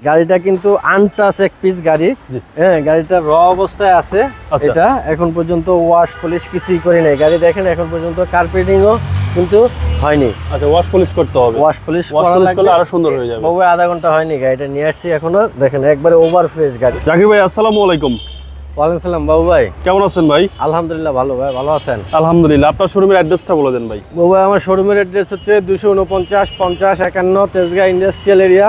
গাড়িটা কিন্তু আনটাচ এক পিস গাড়ি হ্যাঁ গাড়িটা র অবস্থায় আছে। আচ্ছা। এটা এখন পর্যন্ত ওয়াশ পলিশ কিছুই করে নাই। গাড়ি দেখেন এখন পর্যন্ত কার্পেটিংও কিন্তু হয়নি। আচ্ছা ওয়াশ পলিশ করতে হবে। ওয়াশ পলিশ করলে আরও সুন্দর হয়ে যাবে। বাবু আধা ঘণ্টা হয়নি গাড়িটা নিয়ে আসছি এখনও। দেখেন একবারে ওভার ফ্রেশ গাড়ি। জাকির ভাই আসসালামু আলাইকুম। ওয়ালাইকুম সালাম বাবু ভাই। কেমন আছেন ভাই? আলহামদুলিল্লাহ ভালো ভাই ভালো আছেন? আলহামদুলিল্লাহ। আপনার শোরুমের অ্যাড্রেসটা বলে দেন ভাই। বাবু ভাই আমার শোরুমের অ্যাড্রেস হচ্ছে দুশো উনপঞ্চাশ পঞ্চাশ একান্ন Tejgaon industrial area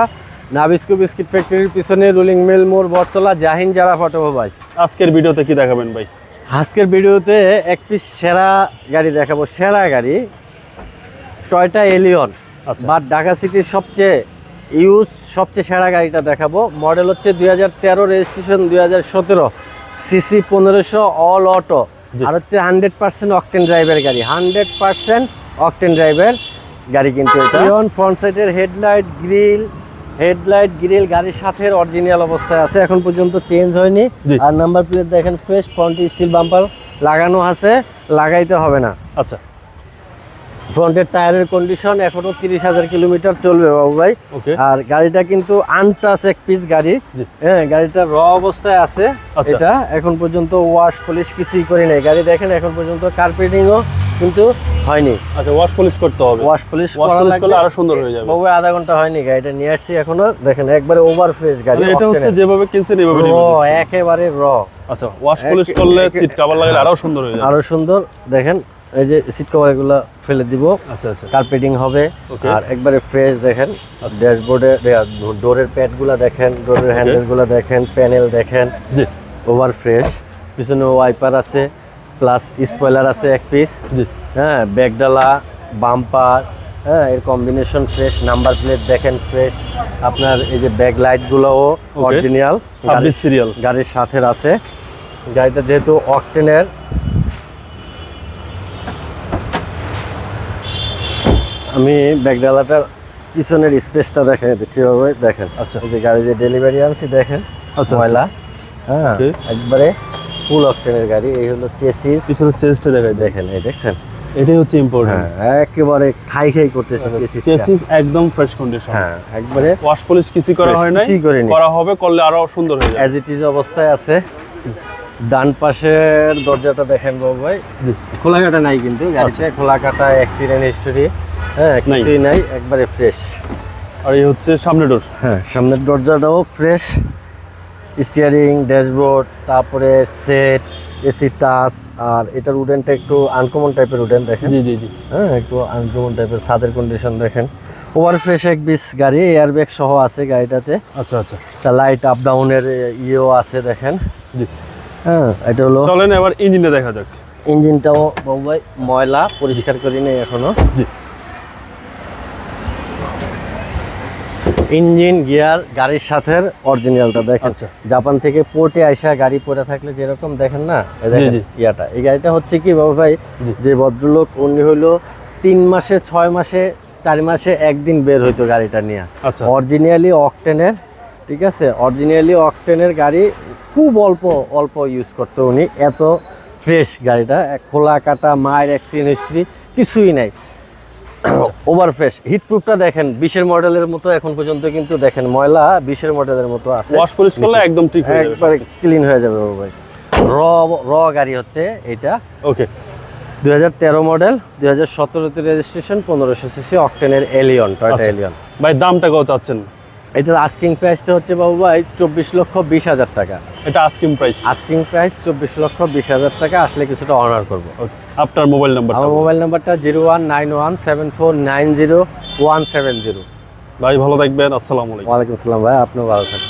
Nabisco biscuit ফ্যাক্টরির পিছনে রুলিং মিল মোড় বটতলা জাহিন যারা ফটোমোবাইল আজকের ভিডিওতে কি দেখাবেন ভাই? আজকের ভিডিওতে এক পিস সেরা গাড়ি দেখাবো সেরা গাড়ি টয়টা এলিয়ন। আচ্ছা। বা ঢাকা সিটির সবচেয়ে ইউজ সবচেয়ে সেরা গাড়িটা দেখাবো। মডেল হচ্ছে দুই হাজার তেরো রেজিস্ট্রেশন দুই হাজার সতেরো সিসি পনেরোশো অল অটো আর হচ্ছে হান্ড্রেড পার্সেন্ট অকটেন ড্রাইভের গাড়ি। হান্ড্রেড পার্সেন্ট অকটেন ড্রাইভের গাড়ি কিন্তু এটা। ফ্রন্ট সাইডের হেডলাইট গ্রিল হেডলাইট গ্রিল গাড়ির সাথে অরিজিনাল অবস্থায় আছে। এখন পর্যন্ত চেঞ্জ হয়নি। আর নাম্বার প্লেট দেখেন ফ্রেশ ফ্রন্ট স্টিল বাম্পার লাগানো আছে লাগাইতে হবে না। আচ্ছা। ফ্রন্টের টায়ারের কন্ডিশন এখনও তিরিশ হাজার কিলোমিটার চলবে বাবু ভাই। আর গাড়িটা কিন্তু আনটাচ এক পিস গাড়ি। হ্যাঁ গাড়িটা র অবস্থায় আছে। আচ্ছা। এটা এখন পর্যন্ত ওয়াশ পলিশ কিছুই করে নাই। গাড়ি দেখেন এখন পর্যন্ত কার্পেটিংও কিন্তু হয়নি। আচ্ছা ওয়াশ পলিশ করতে হবে। ওয়াশ পলিশ করলে আরও সুন্দর হয়ে যাবে। বাবু আধা ঘণ্টা হয়নি গাড়িটা নিয়ে আসছি এখনও। দেখেন একবারে ওভার ফ্রেশ গাড়ি মানে এটা হচ্ছে যেভাবে কিনছেন এইভাবে র একেবারে র আচ্ছা ওয়াশ পলিশ করলে সিট কভার লাগালে আরও সুন্দর হয়ে যাবে। আরও সুন্দর। দেখেন এই যে সিট কভার এগুলো ফেলে দিব। আচ্ছা আচ্ছা। কার্পেটিং হবে। আর একবারে ফ্রেশ দেখেন আচ্ছা। ড্যাশবোর্ডে ডোরের প্যাডগুলো দেখেন ডোরের হ্যান্ডেলগুলো দেখেন প্যানেল দেখেন। জি। ওভার ফ্রেশ পিছনে ওয়াইপার আছে। প্লাস স্পয়লার আছে এক পিস হ্যাঁ ব্যাগডালা বাম্পার হ্যাঁ এর কম্বিনেশন ফ্রেশ নাম্বার প্লেট দেখেন ফ্রেশ আপনার এই যে ব্যাক লাইটগুলোও অরিজিনাল সিরিয়াল গাড়ির সাথে আছে। গাড়িটা যেহেতু অকটেনের আমি ব্যাগডালাটার পিছনের স্পেসটা দেখে দিচ্ছি ভাবে দেখেন। আচ্ছা। এই যে গাড়ি যে ডেলিভারি আনছি দেখেন। আচ্ছা, ময়লা। হ্যাঁ একবারে ফুল অকটেনের গাড়ি এই হলো চেসিস পিছনে চেসটা দেখাই। দেখেন এই দেখছেন? এটাই হচ্ছে ইম্পর্টেন্ট হ্যাঁ একেবারে খাই খাই করতেছে চেসিসটা চেসিস একদম ফ্রেশ কন্ডিশন হ্যাঁ একবারে ওয়াশ পলিশ কিছু করা হয় নাই। করা হবে করলে আরও সুন্দর হয়ে যাবে। অ্যাজ ইট ইজ অবস্থায় আছে। ডান পাশের দরজাটা দেখেন বাবু ভাই। খোলা কাটা নাই কিন্তু গাড়িতে খোলা কাটা অ্যাক্সিডেন্ট হিস্টোরি হ্যাঁ। কিছুই নাই একবারে ফ্রেশ আর এই হচ্ছে সামনে ডোর হ্যাঁ সামনের দরজাটাও ফ্রেশ স্টিয়ারিং ড্যাশবোর্ড তারপরে সেট এসি টাচ আর এটার উডেনটা একটু আনকমন টাইপের উডেন দেখেন। জি জি জি। হ্যাঁ একটু আনকমন টাইপের ছাদের কন্ডিশন দেখেন। ওভার ফ্রেশ এক বিশ গাড়ি এয়ার ব্যাগ সহ আছে গাড়িটাতে। আচ্ছা আচ্ছা। তা লাইট আপ ডাউনের ইয়েও আছে দেখেন। জি। হ্যাঁ এটা হলো চলেন এবার ইঞ্জিনে দেখা যাক। ইঞ্জিনটাও বাবু ভাই ময়লা পরিষ্কার করি নেই এখনও। জি। ইঞ্জিন গিয়ার গাড়ির সাথে অরিজিনালটা দেখেন। আচ্ছা। জাপান থেকে পোর্টে আইসা গাড়ি পরে থাকলে যেরকম দেখেন না। ইয়াটা। এই গাড়িটা হচ্ছে কি বাবু ভাই যে ভদ্রলোক উনি হইল তিন মাসে ছয় মাসে চার মাসে একদিন বের হইতো গাড়িটা নিয়ে। আচ্ছা অরিজিনালি অকটেনের ঠিক আছে? অরিজিনালি অকটেনের গাড়ি খুব অল্প অল্প ইউজ করতো উনি। এত ফ্রেশ গাড়িটা খোলা কাটা মায়ের অ্যাক্সিডেন্ট হিস্ট্রি কিছুই নাই। ওভার ফ্রেশ হিটপ্রুফটা দেখেন বিশের মডেলের মতো এখন পর্যন্ত কিন্তু দেখেন ময়লা বিশের মডেলের মতো আছে। ওয়াশ পলিশ করলে একদম ঠিক হয়ে যাবে একবারে ক্লিন হয়ে যাবে ভাই। র র গাড়ি হচ্ছে এটা ওকে দুই হাজার তেরো মডেল দুই হাজার সতেরোতে রেজিস্ট্রেশন পনেরোশো সিসি অকটেনের এলিয়ন টয়টা। এলিয়ন ভাই দামটা কত চাচ্ছেন? এটার আস্কিং প্রাইসটা হচ্ছে বাবু ভাই চব্বিশ লক্ষ বিশ হাজার টাকা। এটা আস্কিং প্রাইস আস্কিং প্রাইস চব্বিশ লক্ষ বিশ হাজার টাকা আসলে কিছুটা অর্ডার করব। আপনার মোবাইল নাম্বার আমার মোবাইল নাম্বারটা zero one nine one seven four nine zero one seven zero. ভাই ভালো থাকবেন আসসালামু আলাইকুম। ওয়ালাইকুম আসসালাম ভাই আপনিও ভালো থাকবেন।